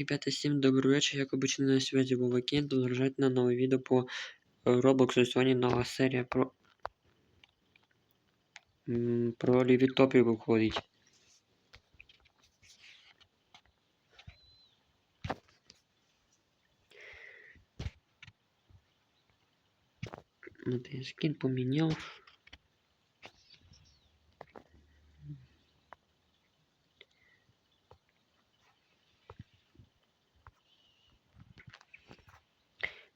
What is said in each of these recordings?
Ребята, всем добрый вечер, как обычно на связи Вова Кен, продолжать на новое видео по э, Roblox. Сегодня новая серия про... м, Про Левитопі виходить. Вот я скин поменял.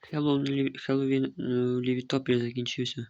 Хеллоуін, Хеллоуін е, в Лівітопі закінчився.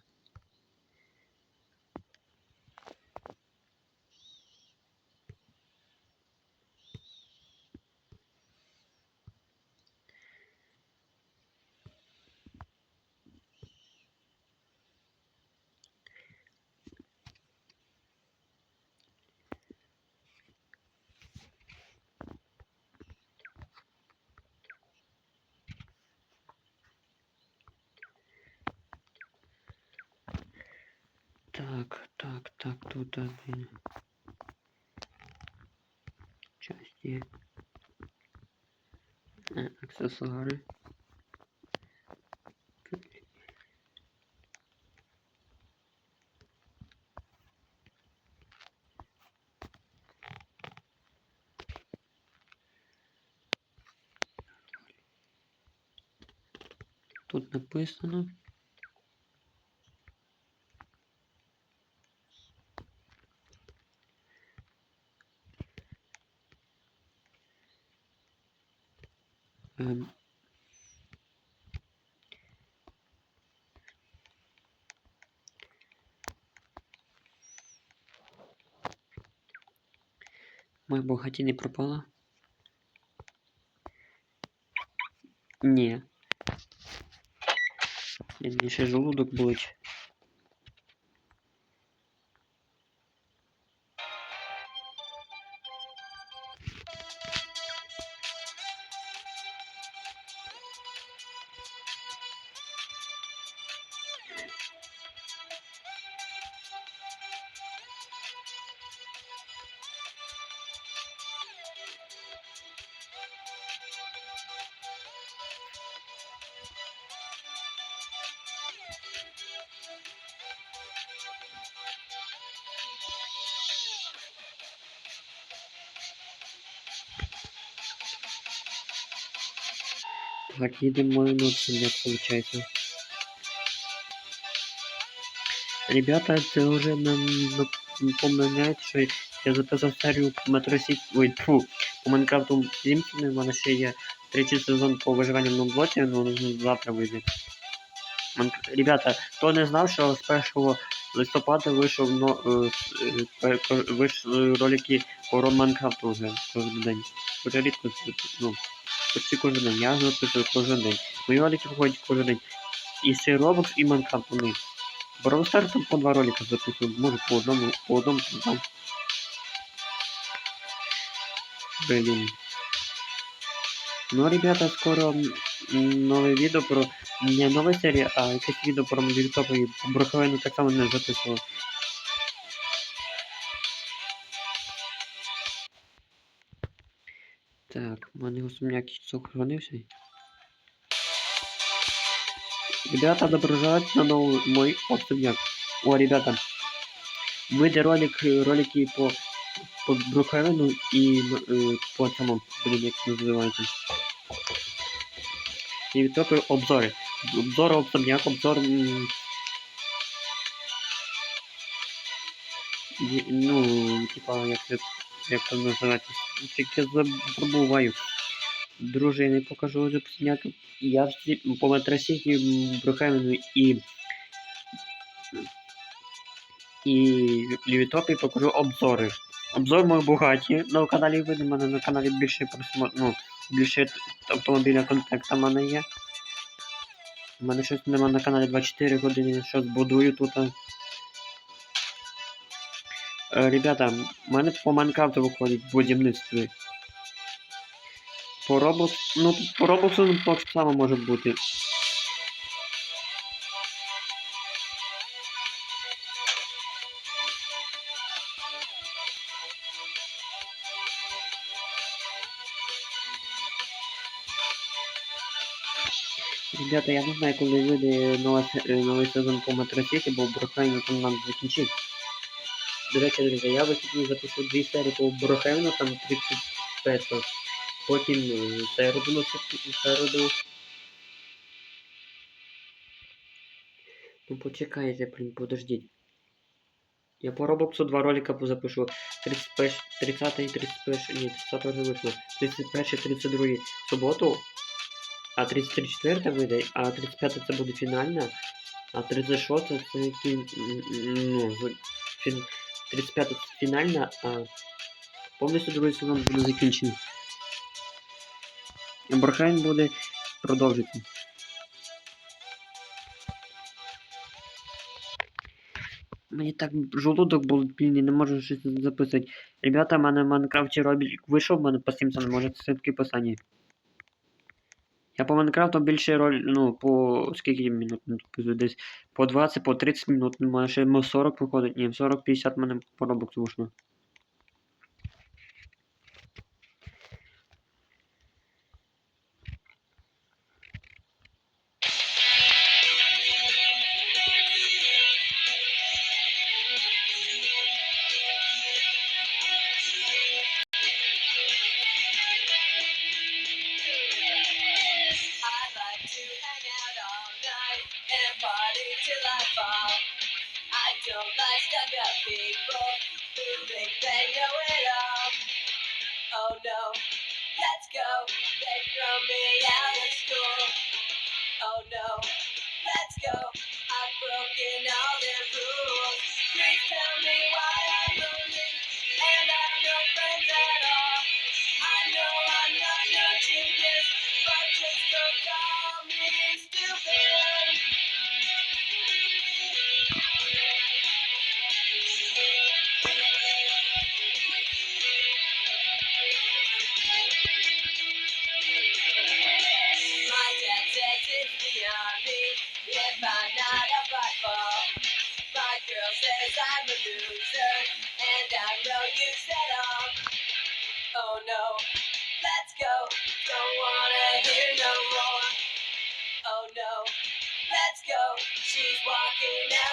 Так, так, так, тут один. Части. Е, Аксесуари. Тут написано. Моя богаті не пропала? Ні. Ще желудок болить. Так, їдемо минут, як виходить. Ребята, це вже нам напоминають, що я записав серію City, ой, тьфу, по Майнкрафту Сімпсони, в мене ще є сезон по виживанню на блоці, ну він завтра вийде. Майнк- Ребята, хто не знав, що з 1 листопада вийшов но, е, е, вийшли ролики по Майнкрафту вже кожен день. Дуже рідко, ну, почти кожен день. Я записую кожен день. Мої ролики виходять кожен день. І це Roblox і Minecraft вони. Brawl там по два ролика записую, може по одному, по одному, два. Блин. Ну, ребята, скоро нове відео про... Не нова серія, а якесь відео про Мобільтопу і по Бруховину так само не записував. Так, в мене особняк сохранився. Ребята, доброжать на новый мой особняк. О, ребята, выйдет ролик, э, ролики по, по Брукхевену и э, по самому, блин, як це називається. І відтопи обзори. Обзор особняк, обзор... м, є- Ну, типа, як це, як це називається. Тільки забуваю. Друже, я не покажу особняк. Я всі по матрасіті Брухевену і і Лівітопі покажу обзори. Обзор мої багаті. На каналі видно, в мене на каналі більше просмо... ну, більше автомобільного контакту в мене є. У мене щось нема на каналі 24 години, щось будую тут. Э, ребята, в мене по Майнкрафту виходить будівництво. По роботу... Ну, по роботу ну, так само може бути. Ребята, я не знаю, коли вийде новий сезон по Метросіті, бо Брокайн там нам закінчить. До речі, друзі, я вихідні запишу дві серії по Брохевну, там 30 песо. Потім середу на середу. Ну почекайте, блін, подождіть. Я по Роблоксу два ролика запишу. 31, 30 і 31, ні, 30 вже вийшло. 31 і 32 суботу. А 34 вийде, а 35 це буде фінальна. А 36 це кін... Ну, фін... 35 финально. а повністю другий сезон буде закінчений. Бархайн будет продовжити. Мне так жолудок був блин, не можу щось записать. Ребята, в мене в робик вышел, вийшов, в мене по Сімпсону, може це все-таки писання. Я по Майнкрафту більше роль, ну, по скільки минут ну, типу, десь по 20-по 30 минут, ну, може 40 виходить, ні, 40-50 мене поробок робок. broken all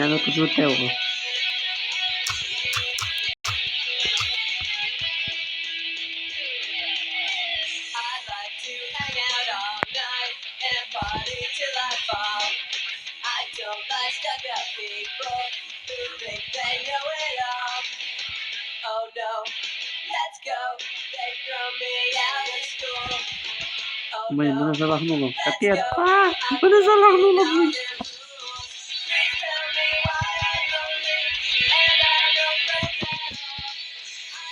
Santiago Cruz Hotel. Mãe, manda o celular no lobo. Tá quieto? Ah, manda o celular no lobo.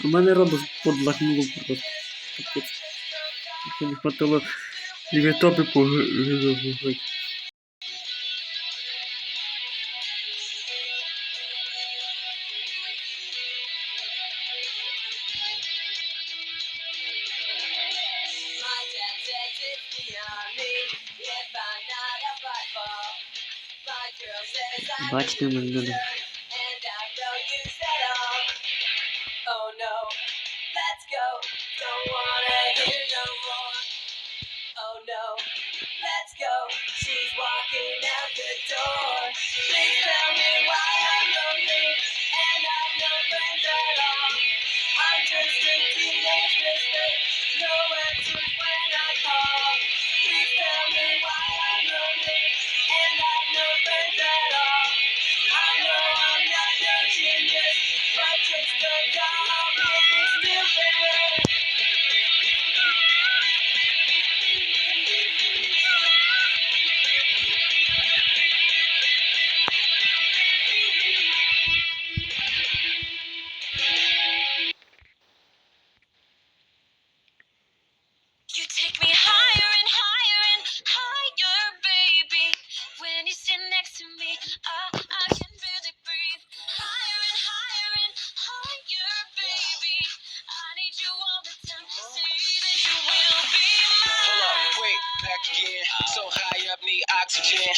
У мене робот подлагнуло просто. Не хватило лівітопи погиб. Бачите, мене. and I know better.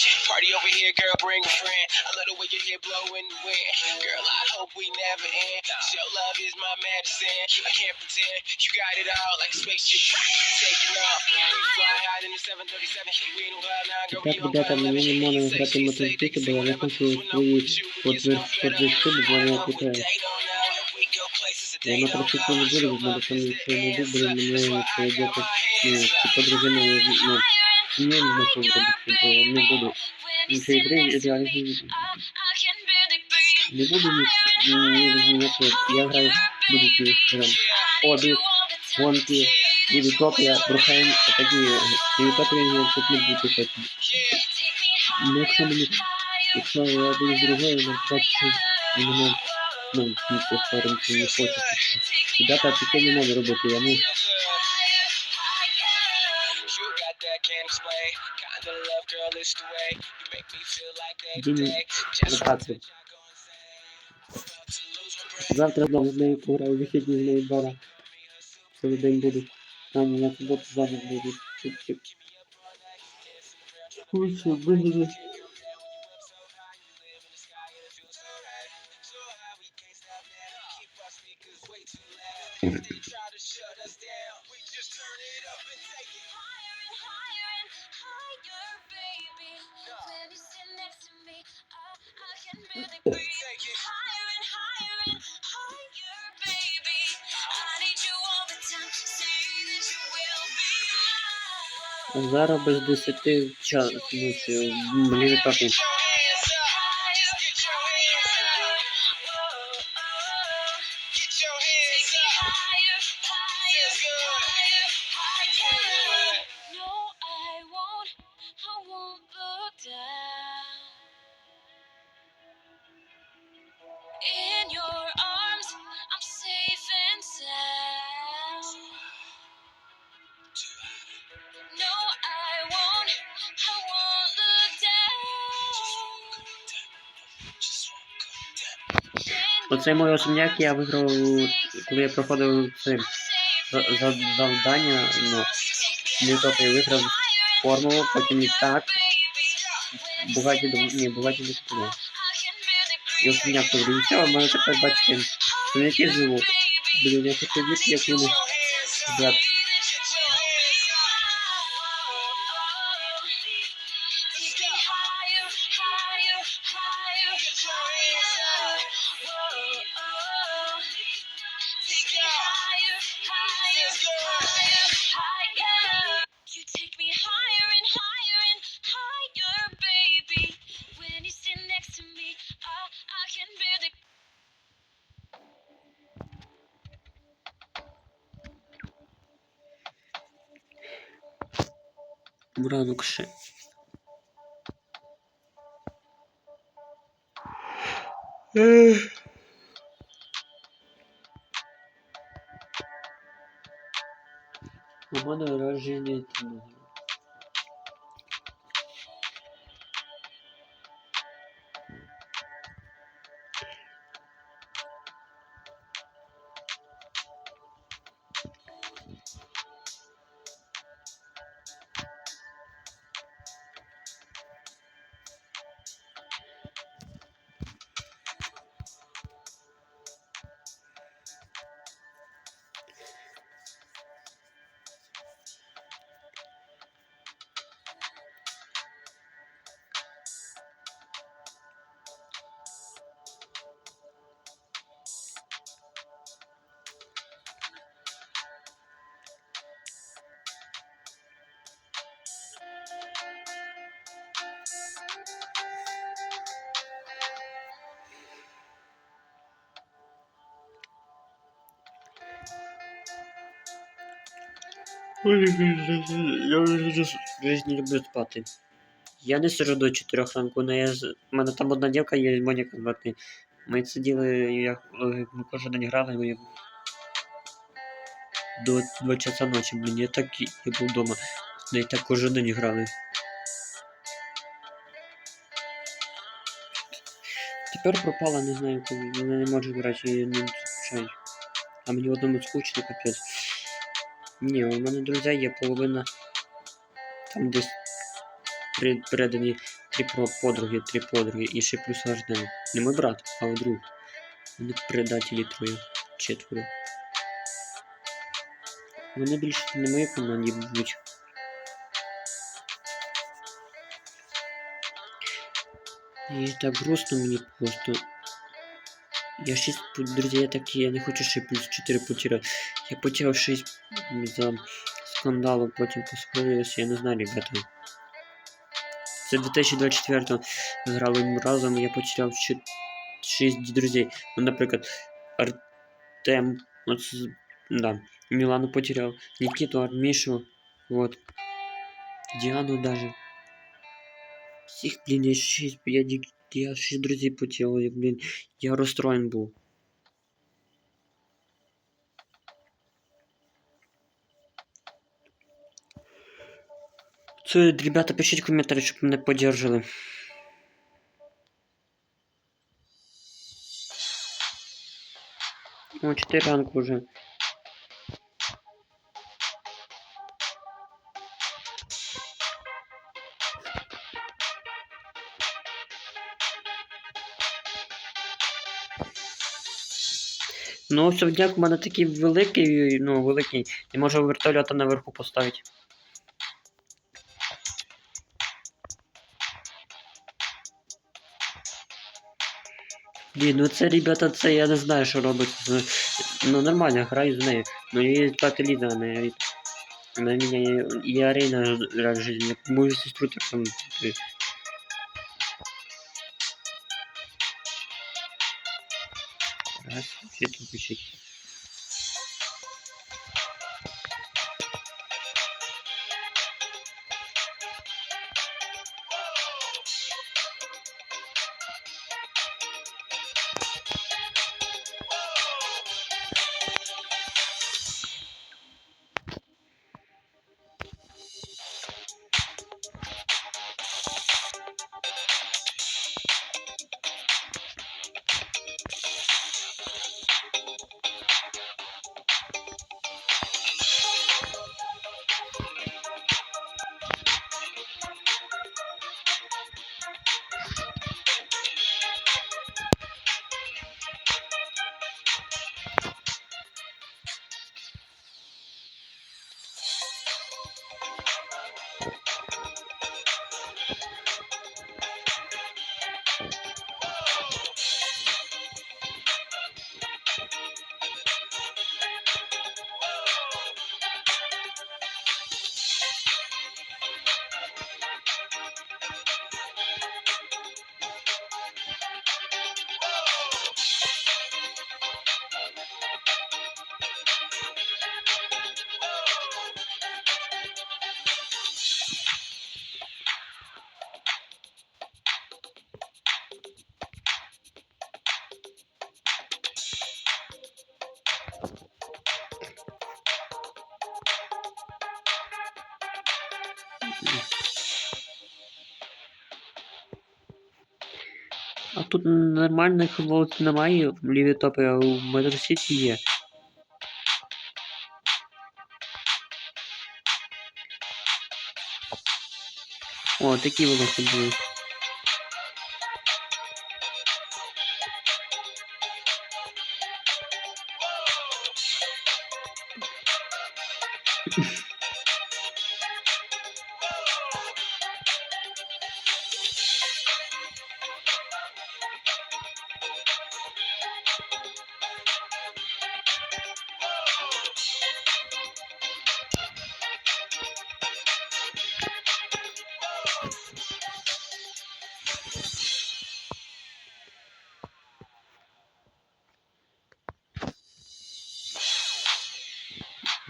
Party over here, girl, bring a friend. I love the way your hair blow in the wind. Girl, I hope we never end. 'Cause your love is my medicine. I can't pretend you got it all like a spaceship rocket taking off. We fly high in the 737. We know how now, girl, we Так, on ребята, cloud мені nine. не можна Say грати she say мотоциклі, they бо я say не never хочу do when I'm свої with you. We get подвиж- stuff better. подвижки, бо вони What we питають. date on now, and we go places that Я they на don't мотоциклі не know. буду, Your бо love там is якщо the я не answer. буду, That's мені why I поведеться, got my ну, hands ну, сім'ї на що робити, я не буду. Ну, це ігри реально не буду ні, ні, ніякі, я граю будь-які гри. Хобі, гонки, і Вітопія, Брухайн, а такі, і Вітопія я тут не буду писати. Ну, якщо мені, якщо я буду з другою, на бачу, і мене, ну, ні, повторюється, не хочеться. Ребята, таке не можна робити, я не, my breath. Завтра знову з нею пограю, вихідні з нею двора. Цілий день буду. Там на суботу завтра буду. Чик-чик. Куча, вигляди. А Зараз без 10 час ну, Мені так. Оцей мой особняк я виграв, коли я проходив це за, за, завдання, ну, не тільки я виграв формулу, потім і так, бугаті дом, ні, бугаті не купили. І особняк повернувся, а в мене тепер, бачите, особняки живуть. Блін, я хочу бути, як вони, брат. Ранок ще. У мене рождення Я вже в житті люблю спати. Я не сижу до 4 ранку, але я з... У мене там одна дівка є, Моніка звати. Ми сиділи, як е, ми кожен день грали, ми до 2 часа ночі, блін, я так і- я був вдома. Ми так кожен день грали. Тепер пропала, не знаю коли. Вона не може грати, я не чай. А мені одному скучно, капець. Ні, у мене друзі є половина. Там десь передані три подруги, три подруги і ще плюс Арден. Не мій брат, а друг. Вони предателі троє. Четверо. Вони більше не мої команді будуть. І так грустно мені просто. Я 6 друзей такі, я не хочу ще плюс 4 потеряти. Я потеряв 6 за скандалу, потім посхвалилося, я не знаю, ребята. Це 2024 грали ми разом, я потеряв 6 друзей. Ну, наприклад, Артем, от, з- да, Мілану потеряв, Нікіту, Армішу, вот. Діану даже. Всіх, блін, я 6, я, ді- Я 6 друзей потеряв, я, блін, я розстроєн був. Це, ребята, пишіть коментарі, щоб мене поддержали. О, 4 ранку уже. Ну, особняк у мене такий великий, ну, великий. Не можу вертольота наверху поставити. Блін, ну це, ребята, це я не знаю, що робить. Ну, нормально, граю з нею. Ну, її звати Ліза, а не Ріта. Вона мене і арена в. Мою сестру так там. Evet, kesin bir şekilde. А тут нормальних волос немає в лівій топі, а у Метро Сіті є. О, такі волоси були.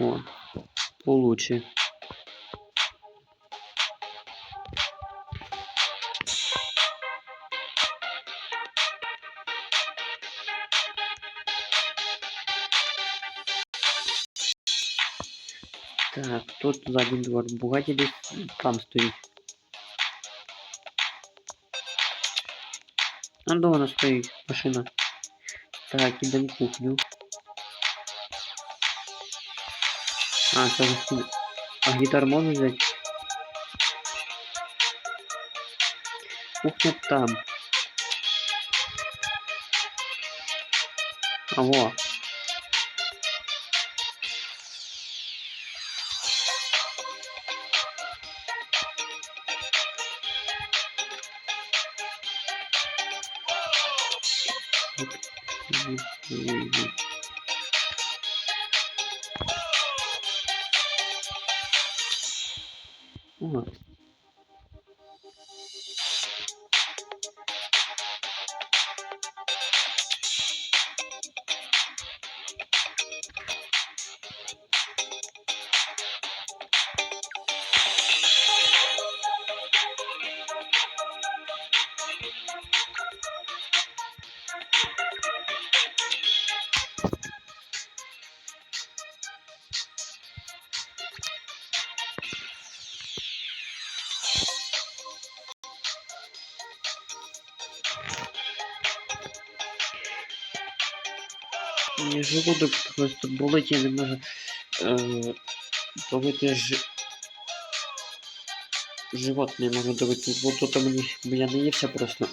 О, получше. Так, тут задній двор Бугаті десь там стоїть. А де вона стоїть, машина. Так, ідемо в кухню. А, це засуд. А гітар можна взяти? Кухня там. А во. Желудок просто болить, я не можу е, давити ж... Живот не можу давити, бо тут мені бо я не ївся просто.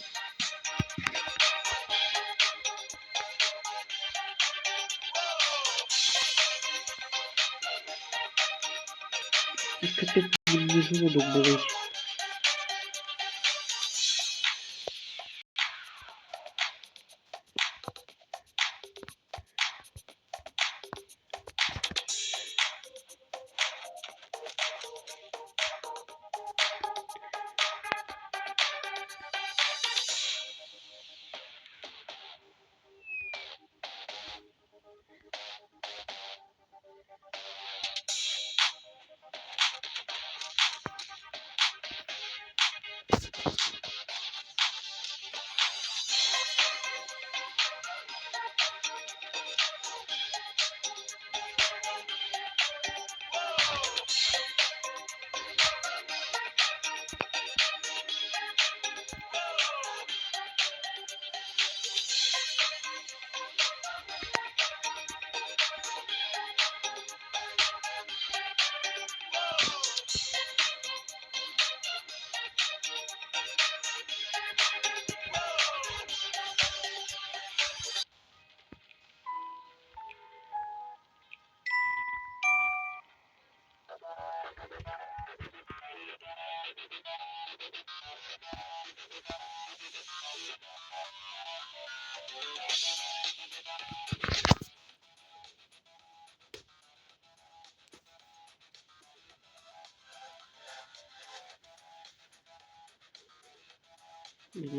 Капець, мені желудок болить.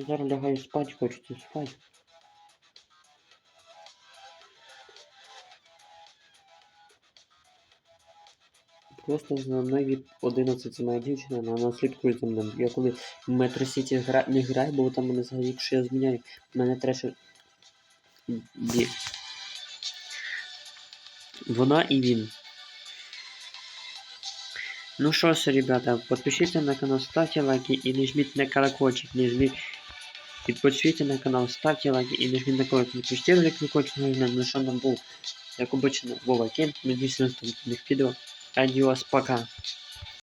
Зараз лягаю спать, хочеться спать. Просто за мною від 11 це моя дівчина, вона слідкує за мною. Я коли в Метро Сіті гра... не граю, бо там мене взагалі, якщо я зміняю, мене треше. Вона і він. Ну что ж, ребята, подпишитесь на канал, ставьте лайки и не жміть на колокольчик, не жмите... И подпишитесь на канал, ставьте лайки и не жміть на колокольчик. напишите ролик колокольчик, на что нам был, как обычно, Вова Кент. Надеюсь, на следующих видео. Адиос, пока.